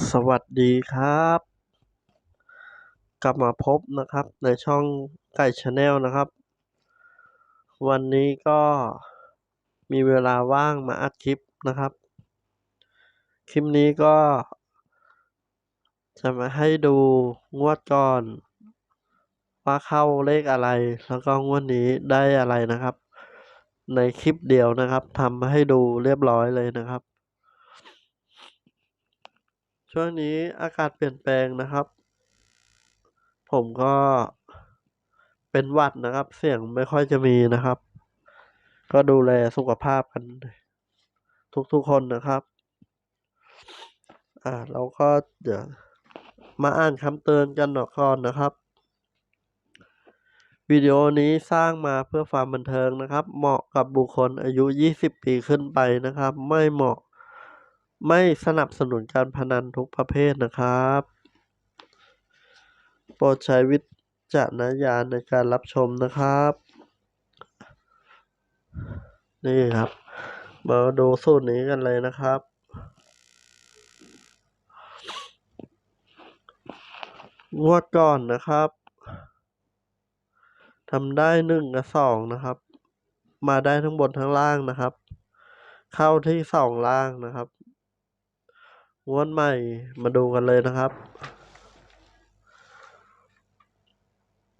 สวัสดีครับ กลับมาพบนะครับในช่องไก่ชาแนลนะครับ วันนี้ก็มีเวลาว่างมาอัดคลิปนะครับ คลิปนี้ก็ จะมาให้ดูงวดก่อน ว่าเข้าเลขอะไร แล้วก็งวดนี้ได้อะไรนะครับ ในคลิปเดียวนะครับทำให้ดูเรียบร้อยเลยนะครับ ช่วงนี้อากาศเปลี่ยนแปลงนะครับ ผมก็เป็นหวัดนะครับ เสียงไม่ค่อยจะมีนะครับ ก็ดูแลสุขภาพกัน ทุกๆคนนะครับ อ่าเราก็เดี๋ยวมาอ่านคำเตือนกันหน่อยก่อนนะครับ วิดีโอนี้สร้างมาเพื่อความบันเทิงนะครับ เหมาะกับบุคคลอายุ 20 ปีขึ้นไปนะครับ ไม่เหมาะ ไม่สนับสนุนการพนันทุกประเภทนะครับ โปรดใช้วิจารณญาณในการรับชมนะครับ นี่ครับ มาดูสูตรนี้กันเลยนะครับงวดก่อนนะครับทำได้หนึ่งกับสองนะครับ มาได้ทั้งบนทั้งล่างนะครับ เข้าที่สองล่างนะครับ งวดใหม่มาดูกันเลยนะครับ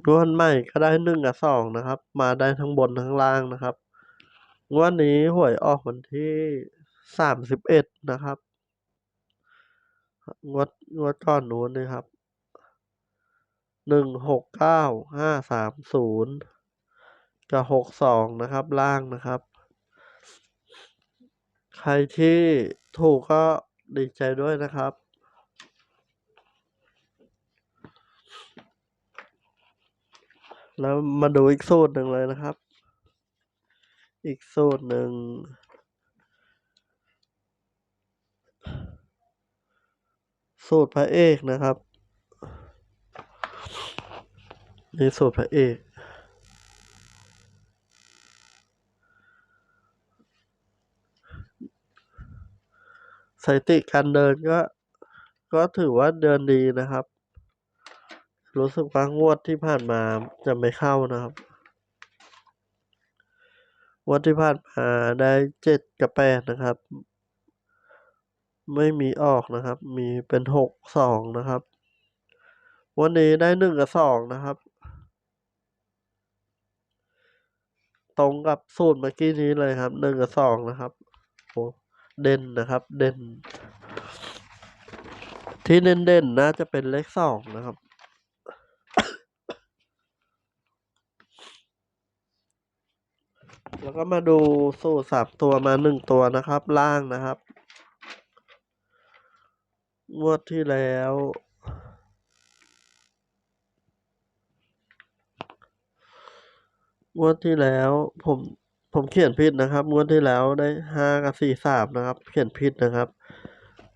งวดใหม่ก็ได้หนึ่งกับสองนะครับ มาได้ทั้งบนทั้งล่างนะครับงวดนี้หวยออกวันที่สามสิบเอ็ดนะครับงวดงวดก่อนนู้นนะครับหนึ่งหกเก้าห้าสามศูนย์กับหกสองนะครับล่างนะครับ ใครที่ถูกก็ ดีใจด้วยนะครับ แล้วมาดูอีกสูตรหนึ่งเลยนะครับ อีกสูตรหนึ่งสูตรพระเอกนะครับนี่สูตรพระเอก สถิติการเดินก็ ก็ถือว่าเดินดีนะครับ รู้สึกว่างวดที่ผ่านมาจะไม่เข้านะครับงวดที่ผ่านมาได้เจ็ดกับแปดนะครับ ไม่มีออกนะครับ มีเป็นหกสองนะครับ วันนี้ได้หนึ่งกับสองนะครับ ตรงกับสูตรเมื่อกี้นี้เลยครับหนึ่งกับสองนะครับโอ้ เด่นนะครับ เด่น ที่เน้นเด่นน่าจะเป็นเลขสองนะครับ แล้วก็มาดูสูตรสามตัวมาหนึ่งตัวนะครับ ล่างนะครับงวดที่แล้วงวดที่แล้วผม ผมเขียนผิดนะครับงวดที่แล้วได้ห้ากับสี่สามนะครับ เขียนผิดนะครับ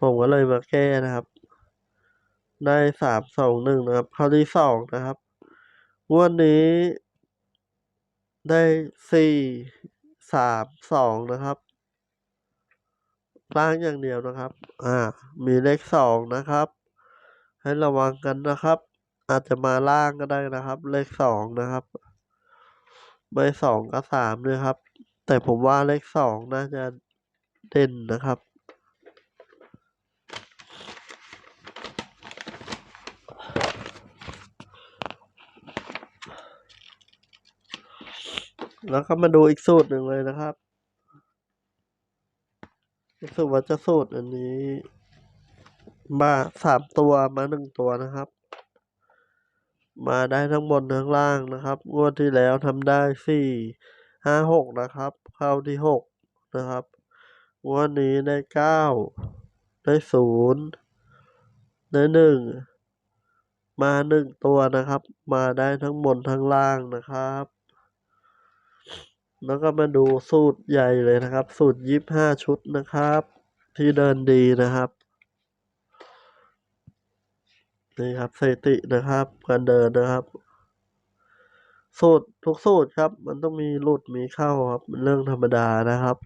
ผมก็เลยมาแก้นะครับ ได้สามสองหนึ่งนะครับเข้าที่สองนะครับงวดนี้ ได้สี่สามสองนะครับล่างอย่างเดียวนะครับ อ่า มีเลขสองนะครับ ให้ระวังกันนะครับ อาจจะมาล่างก็ได้นะครับ เลขสองนะครับ ไม่สองก็สามด้วยครับ แต่ผมว่าเลขสองน่าจะเด่นนะครับแล้วก็มาดูอีกสูตรหนึ่งเลยนะครับรู้สึกว่าจะสูตรอันนี้ มาสามตัวมาหนึ่งตัวนะครับ มาได้ทั้งบนทั้งล่างนะครับ งวดที่แล้วทำได้สี่ห้าหกนะครับ เข้าที่หกนะครับ งวดนี้ได้เก้าได้ศูนย์ได้หนึ่งมาหนึ่งตัวนะครับ มาได้ทั้งบนทั้งล่างนะครับ แล้วก็มาดูสูตรใหญ่เลยนะครับ สูตรยี่ห้าชุดนะครับ ที่เดินดีนะครับ นี่ครับสถิตินะครับการเดินนะครับ สูตรทุกสูตรครับ มันต้องมีหลุดมีเข้าครับเป็นเรื่องธรรมดานะครับ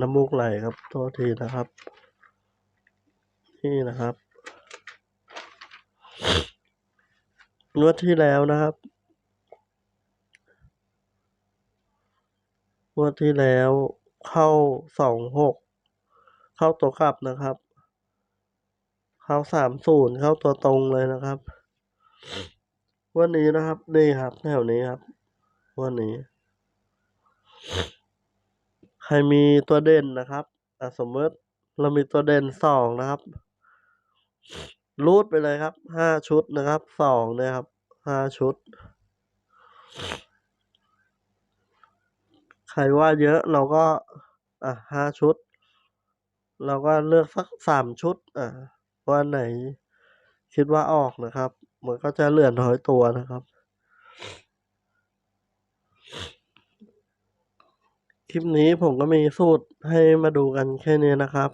น้ำมูกไหลครับโทษทีนะครับ นี่นะครับเมื่อที่แล้วนะครับ งวดที่แล้วเข้าสองหกเข้าตัวกลับนะครับ เข้าสามศูนย์เข้าตัวตรงเลยนะครับ วันนี้นะครับนี่ครับแถวนี้ครับ วันนี้ ใครมีตัวเด่นนะครับสมมติเรามีตัวเด่นสองนะครับ รูดไปเลยครับห้าชุดนะครับสองนี่ยครับห้าชุด รว่าเยอะเราก็ อะห้าชุด เราก็เลือกสักสามชุด อะว่าไหน คิดว่าออกนะครับ มันก็จะเลื่อน้อยตัวนะครับ คลิปนี้ผมก็มีสูตรให้มาดูกันแค่นี้นะครับ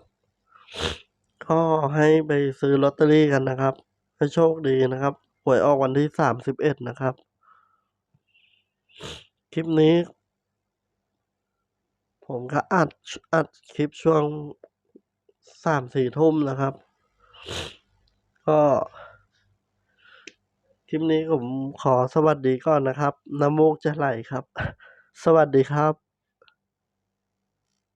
ก็ให้ไปซื้อลอตเตอรี่กันนะครับให้โชคดีนะครับหวยออกวันที่สามสิบเอ็ดนะครับ คลิปนี้ ผมก็อัดอัดคลิปช่วงสามสี่ทุ่มนะครับ ก็คลิปนี้ผมขอสวัสดีก่อนนะครับน้ำมูกจะไหลครับ สวัสดีครับ